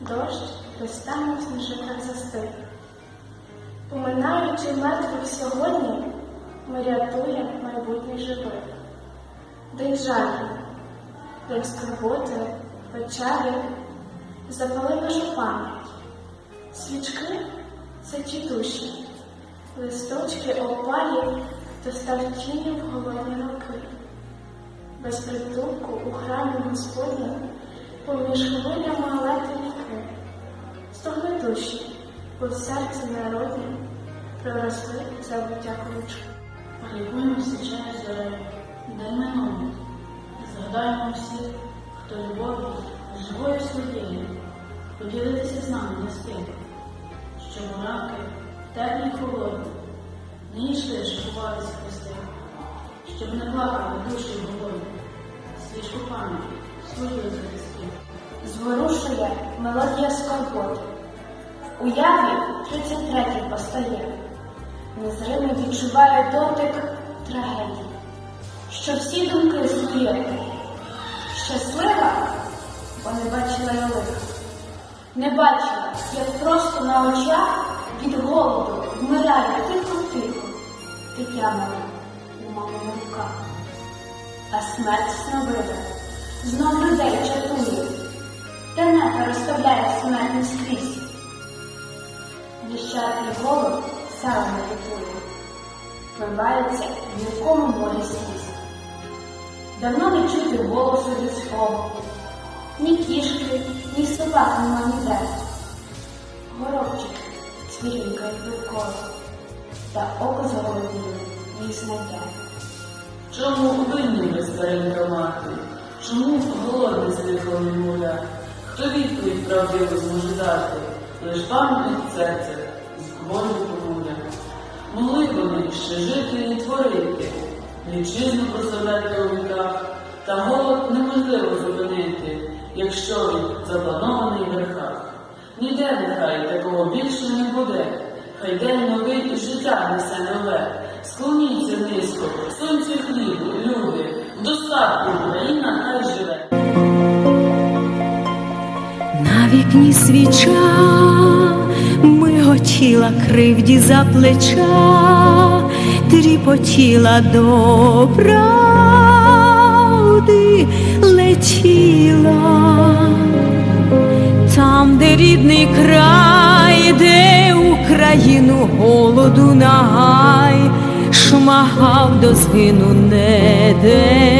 Дощ хрестами в сніжинах застиг. Поминаючи мертвих сьогодні, ми рятуємо майбутніх живих. День жалю, день скорботи, печалі, запали нашу пам'ять. Свічки це ті душі, листочки опалів, то став тіні в голодні роки. Без притулку у храмі Господнім поміж хвилями лети віки. Стогли душі, бо в серці народні проросли забуття ключ. Полікуємо січає зорею, день минулий. Згадаємо всіх, хто любов'ю, живою своєю, поділитися з нами не стиг, що мураки, теплі холодні, не йшли шокуватися хрести, щоб не плакали душі голові, свічку пам'яті, свою захистів. Зворушує мелодія скорботи. В уяві 33-й постає. Незримо відчуває дотик трагедії, що всі думки зуп'єте. Щаслива, бо не бачила я. Не бачила, як просто на очах від голоду вмирає тихо-тихо дитя мале у маминих руках. А смерть сновида знов людей чатує, тенета розставляє смертний скрізь. Нещадний голод сам не рятує, вмивається в гіркому морі сліз. Давно не чути голосу людського, ні кішки, ні собак нема ніде. Горобчики цвірінькають довкола, та око зголодніли їх знайде. Чому винні ви, старенька мати? Чому голодний злихав немовля? Хто відповідь правдиву зможе дати? Лиш пам'ять серця з болю помуля. Могли вони ще жити і творити, вітчизну прославляти у віках, та голод неможливо зупинити, якщо він запланований в верхах. Ніде нехай такого більше не буде. Хай день новий життя несе нове. Склоніться низько, сонцю хлібу, люди, достатку Україна хай живе. На вікні свіча миготіла кривді за плеча, тріпотіла до правди летіла. Там, де рідний край, де Україну голоду нагай, шмагав до згину не де.